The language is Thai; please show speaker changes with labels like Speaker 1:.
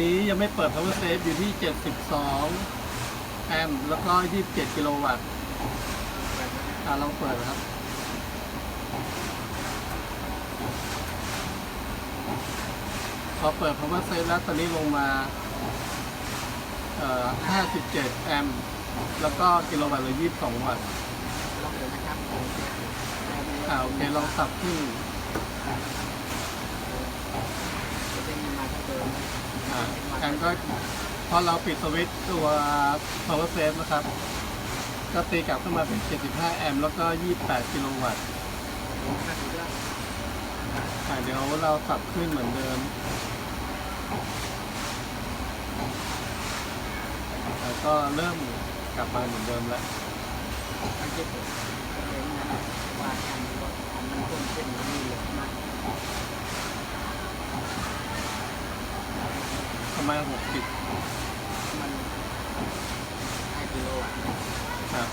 Speaker 1: นี้ยังไม่เปิด power save อยู่ที่ 72 แอมป์แล้วก็ 27 กิโลวัตต์อ่าลองเปิดนะครับพอเปิด power save แล้วตอนนี้ลงมาเอ่อ57 แอมป์แล้วก็กิโลวัตต์หรือ22 วัตต์
Speaker 2: อ่า
Speaker 1: โอเคลองสับขึ้น
Speaker 2: จะได้มีมาเท่าเดิม
Speaker 1: อ่าแอมป์ก็พอเราปิดสวิตช์ตัว power save นะครับ ก็ตีกลับขึ้นมาเป็น 75 แอมป์แล้วก็ 28 กิโลวัตต์
Speaker 2: ห้าสิบแล้ว
Speaker 1: อ่าเดี๋ยวเราสับขึ้นเหมือนเดิม แล้วก็เริ่มกลับมาเหมือนเดิมแล้ว
Speaker 2: ประมาณหก
Speaker 1: สิบมั
Speaker 2: นห้ากิโลอะครับ